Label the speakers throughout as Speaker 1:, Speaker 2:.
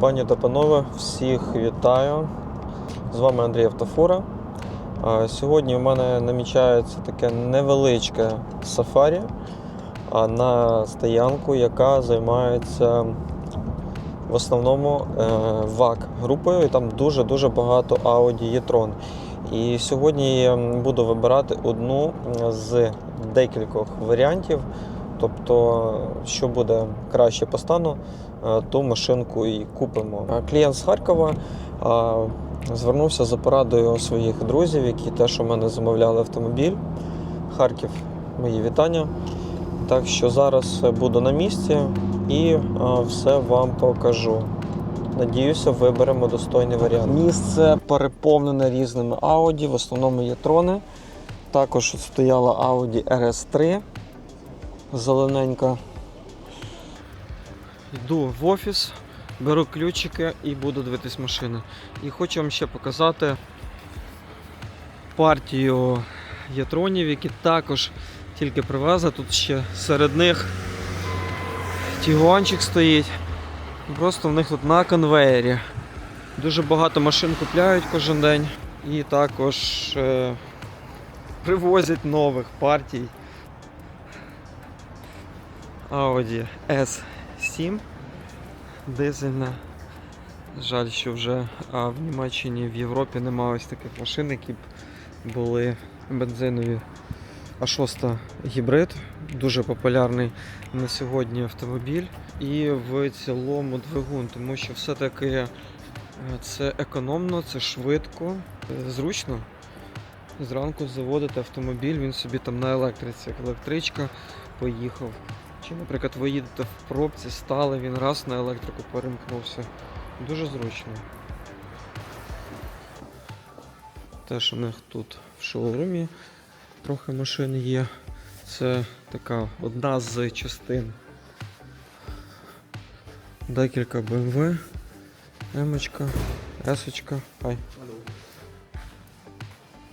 Speaker 1: Пані та панове, всіх вітаю. З вами Андрій Автофура. Сьогодні у мене намічається таке невеличке сафарі на стоянку, яка займається в основному е, ВАК групою. І там дуже-дуже багато Audi e-tron. І сьогодні я буду вибирати одну з декількох варіантів. Тобто, що буде краще по стану, е, ту машинку і купимо. Клієнт з Харкова звернувся за порадою своїх друзів, які теж у мене замовляли автомобіль. Харків, мої вітання. Так що зараз буду на місці і все вам покажу. Надіюся, виберемо достойний варіант. Місце переповнене різними Audi, в основному є трони. Також стояла Audi RS3 зелененька. Йду в офіс, беру ключики і буду дивитись машини. І хочу вам ще показати партію ятронів, які також тільки привезли. Тут ще серед них тігуанчик стоїть. Просто в них тут на конвеєрі. Дуже багато машин купляють кожен день і також е, привозять нових партій. Audi S7 дизельна. Жаль, що вже в Німеччині, в Європі немає ось таких машин, які б були бензинові. А6 гібрид, дуже популярний на сьогодні автомобіль. І в цілому двигун, тому що все-таки е, це економно, це швидко, е, зручно. Зранку заводити автомобіль, він собі там на електриці, як електричка, поїхав. Чи, наприклад, ви їдете в пробці, стали, він раз на електрику перемкнувся. Дуже зручно. Теж у них тут в шоурумі трохи машин є. Це така одна з частин. Декілька BMW, Есочка. Ай.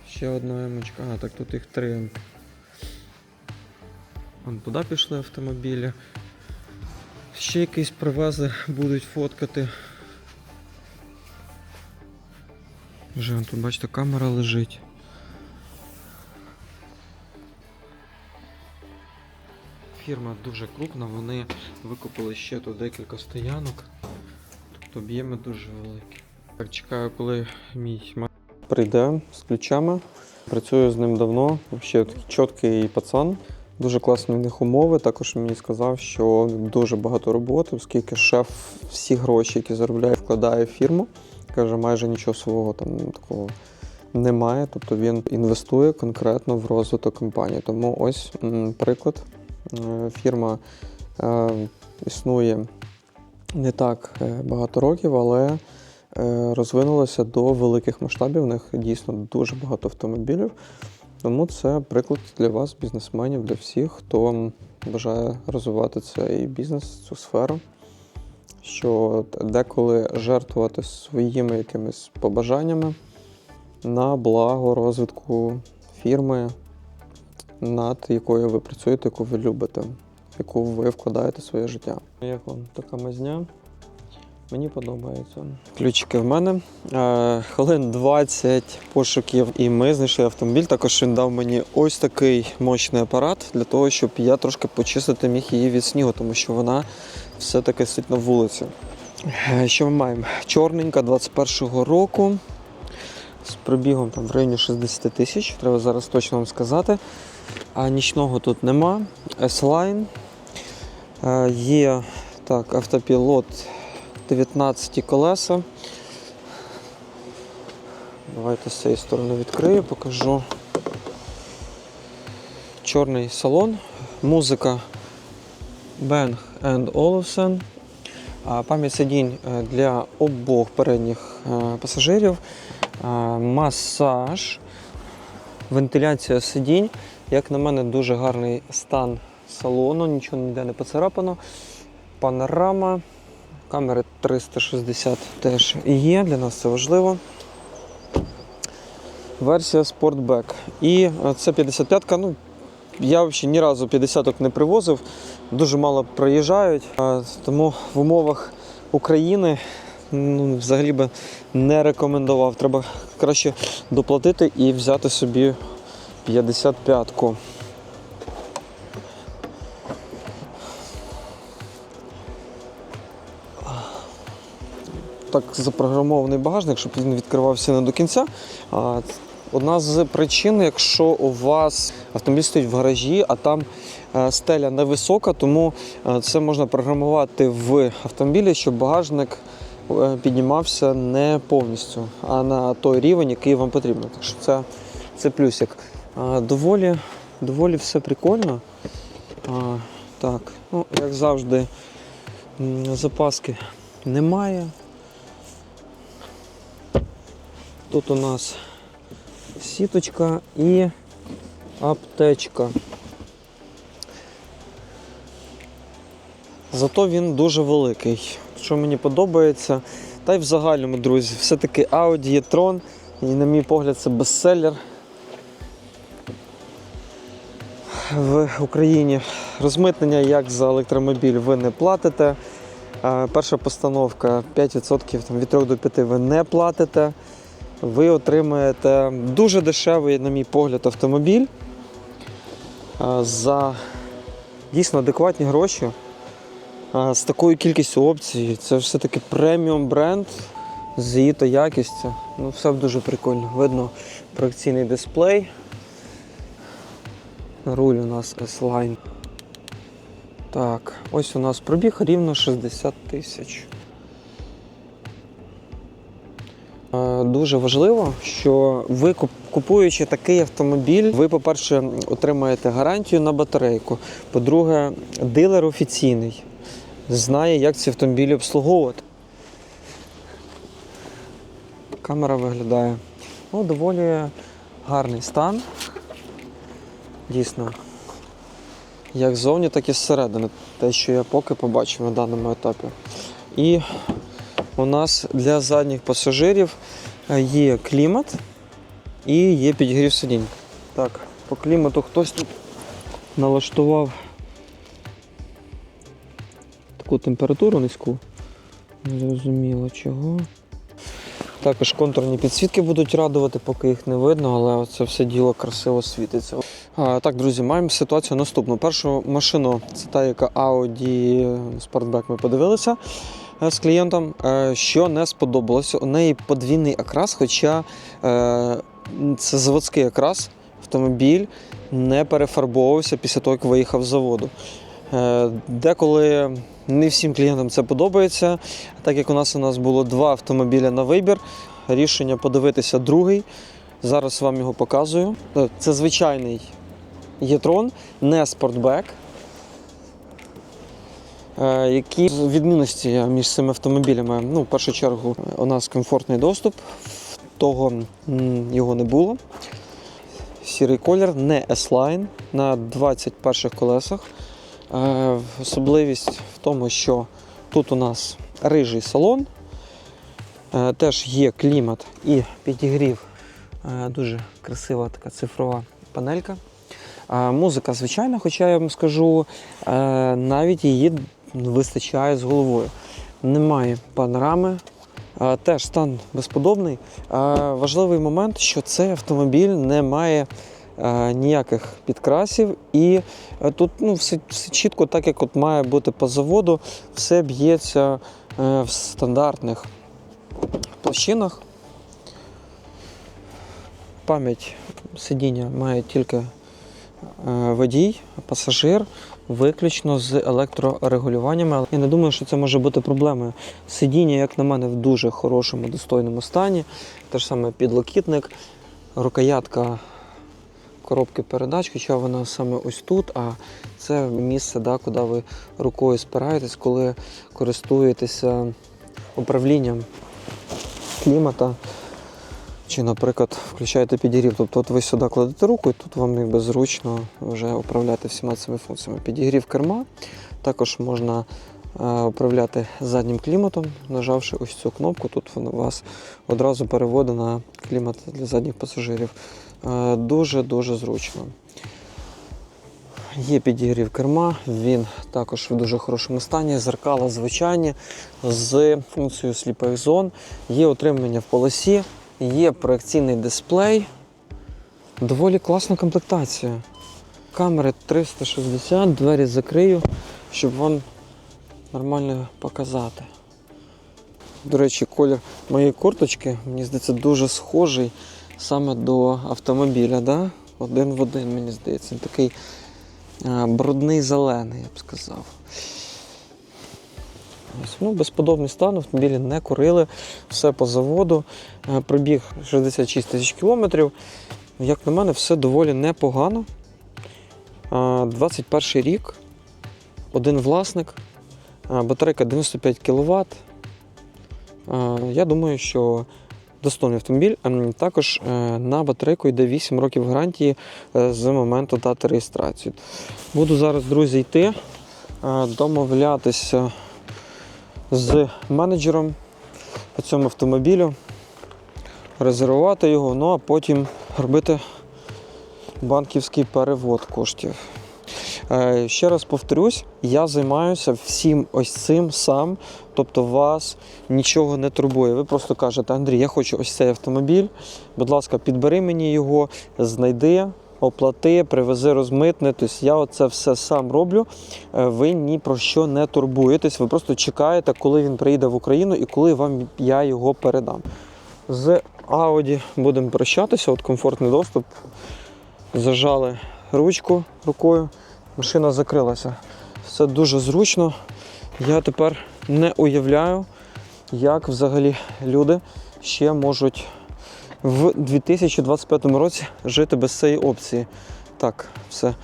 Speaker 1: Ще одна Емочка. А, так тут їх три Емки. Вон туди пішли автомобілі. Ще якісь привези будуть фоткати. Вже вон тут, бачите, камера лежить. Фірма дуже крупна, вони викупили ще тут декілька стоянок. Тобто об'єми дуже великі. Так, чекаю, коли мій прийде з ключами. Працюю з ним давно. Взагалі чіткий пацан. Дуже класні в них умови. Також мені сказав, що дуже багато роботи, оскільки шеф всі гроші, які заробляє, вкладає в фірму. Каже, майже нічого свого там такого немає. Тобто він інвестує конкретно в розвиток компанії. Тому ось приклад. Е, Фірма е, існує не так е, багато років, але е, розвинулася до великих масштабів. У них дійсно дуже багато автомобілів. Тому це приклад для вас, бізнесменів, для всіх, хто бажає розвивати цей бізнес, цю сферу. Що деколи жертвувати своїми якимись побажаннями на благо розвитку фірми, над якою ви працюєте, яку ви любите, в яку ви вкладаєте своє життя. Як вам така мазня? Мені подобається. Ключики в мене. Е, хвилин 20 пошуків, і ми знайшли автомобіль. Також він дав мені ось такий мощний апарат для того, щоб я трошки почистити міг її від снігу, тому що вона все-таки сидить на вулиці. Е, Що ми маємо? Чорненька 21-го року. З пробігом там в районі 60 тисяч, треба зараз точно вам сказати. А нічного тут нема. S-Line. Е, Є так, автопілот 19 колеса. Давайте з цієї сторони відкрию, покажу. Чорний салон, музика Bang Olufsen. Пам'ять сидінь е, для обох передніх е, пасажирів. Масаж, вентиляція сидінь. Як на мене, дуже гарний стан салону, нічого ніде не поцарапано. Панорама. Камери 360 теж є, для нас це важливо. Версія Sportback. І е, це 55-ка. Ну, я взагалі ні разу 50-ок не привозив, дуже мало проїжджають. Тому в умовах України ну, взагалі би не рекомендував. Треба краще доплатити і взяти собі 55-ку. Так запрограмований багажник, щоб він відкривався не до кінця. Одна з причин, якщо у вас автомобіль стоїть в гаражі, а там е, стеля невисока, тому е, це можна програмувати в автомобілі, щоб багажник е, піднімався не повністю, а на той рівень, який вам потрібно. Так що це, це плюсик. Доволі, доволі все прикольно. Так, ну, як завжди, запаски немає. Тут у нас сіточка і аптечка. Зато він дуже великий. Що мені подобається. Та й в загальному, друзі, все-таки Audi e-tron, і, на мій погляд, це бестселер в Україні. Розмитнення як за електромобіль ви не платите. Перша постановка 5% від 3 до 5 ви не платите. Ви отримаєте дуже дешевий, на мій погляд, автомобіль за дійсно адекватні гроші. З такою кількістю опцій. Це все-таки преміум бренд з її то якістю. Ну, все дуже прикольно. Видно проекційний дисплей. Руль у нас S-Line. Так, ось у нас пробіг рівно 60 тисяч. Дуже важливо, що ви купуючи такий автомобіль, ви, по-перше, отримаєте гарантію на батарейку. По-друге, дилер офіційний знає, як ці автомобілі обслуговувати. Камера виглядає ну, доволі гарний стан. Дійсно. Як ззовні, так і зсередини. Те, що я поки побачив на даному етапі. І у нас для задніх пасажирів є клімат і є підігрів сидінь. Так, по клімату хтось тут налаштував таку температуру низьку. Не зрозуміло чого. Також контурні підсвітки будуть радувати, поки їх не видно, але це все діло красиво світиться. А, так, друзі, маємо ситуацію наступну. Першу машину, це та, яка Audi Sportback ми подивилися е, з клієнтом, е, що не сподобалося. У неї подвійний окрас, хоча е, це заводський окрас, автомобіль не перефарбовувався після того, як виїхав з заводу. Е, Деколи не всім клієнтам це подобається. Так як у нас у нас було два автомобіля на вибір, рішення подивитися другий. Зараз вам його показую. Е, Це звичайний Єтрон, не спортбек. Е, Які відмінності між цими автомобілями? Ну, в першу чергу, у нас комфортний доступ, того його не було. Сірий колір, не S-Line на 21 колесах. Е, Особливість в тому, що тут у нас рижий салон, е, теж є клімат і підігрів. Дуже красива така цифрова панелька. Музика, звичайно, хоча я вам скажу, навіть її вистачає з головою. Немає панорами. Теж стан безподобний. Важливий момент, що цей автомобіль не має ніяких підкрасів, і тут ну, все, все чітко, так як от має бути по заводу, все б'ється е, в стандартних площинах. Пам'ять сидіння має тільки е, водій, пасажир, виключно з електрорегулюваннями. Я не думаю, що це може бути проблемою. Сидіння, як на мене, в дуже хорошому, достойному стані. Те ж саме підлокітник, рукоятка коробки передач, хоча вона саме ось тут, а це місце, да, куди ви рукою спираєтесь, коли користуєтеся управлінням клімата. Чи, наприклад, включаєте підігрів. Тобто от ви сюди кладете руку, і тут вам якби зручно вже управляти всіма цими функціями. Підігрів керма. Також можна е, управляти заднім кліматом, нажавши ось цю кнопку. Тут воно вас одразу переводить на клімат для задніх пасажирів. Дуже-дуже зручно. є підігрів керма, він також в дуже хорошому стані. Зеркала звичайні з функцією сліпих зон, є отримання в полосі, є проекційний дисплей. Доволі класна комплектація. Камери 360, двері закрию, щоб вам нормально показати. До речі, колір моєї курточки, мені здається, дуже схожий саме до автомобіля. Да? Один в один, мені здається. Такий брудний зелений, я б сказав. Ну, безподобний стан, автомобілі не курили, все по заводу. Е, Пробіг 66 тисяч кілометрів. Як на мене, все доволі непогано. 21 рік, один власник, батарейка 95 кВт. Я думаю, що достойний автомобіль. Також е, на батарейку йде 8 років гарантії е, з моменту дати реєстрації. Буду зараз, друзі, йти, е, домовлятися з менеджером по цьому автомобілю, резервувати його, ну а потім робити банківський перевод коштів. Е, Ще раз повторюсь, я займаюся всім ось цим сам, тобто вас нічого не турбує. Ви просто кажете, Андрій, я хочу ось цей автомобіль. Будь ласка, підбери мені його, знайди, оплати, привези, розмитни. Тобто я оце все сам роблю. Е, Ви ні про що не турбуєтесь. Ви просто чекаєте, коли він приїде в Україну і коли вам я його передам. З Audi будемо прощатися, от комфортний доступ. Зажали ручку рукою, машина закрилася. Все дуже зручно. Я тепер не уявляю, як взагалі люди ще можуть в 2025 році жити без цієї опції. Так, все,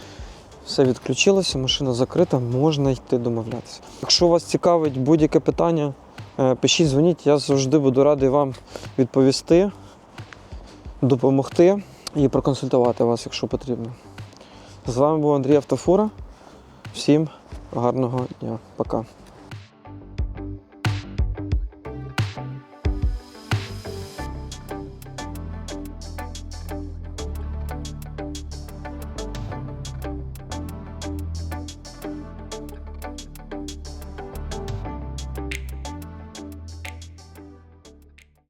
Speaker 1: все відключилося, машина закрита, можна йти домовлятися. Якщо вас цікавить будь-яке питання, е, пишіть, дзвоніть, я завжди буду радий вам відповісти, допомогти і проконсультувати вас, якщо потрібно. З вами був Андрій Автофура. Всім гарного дня. Пока.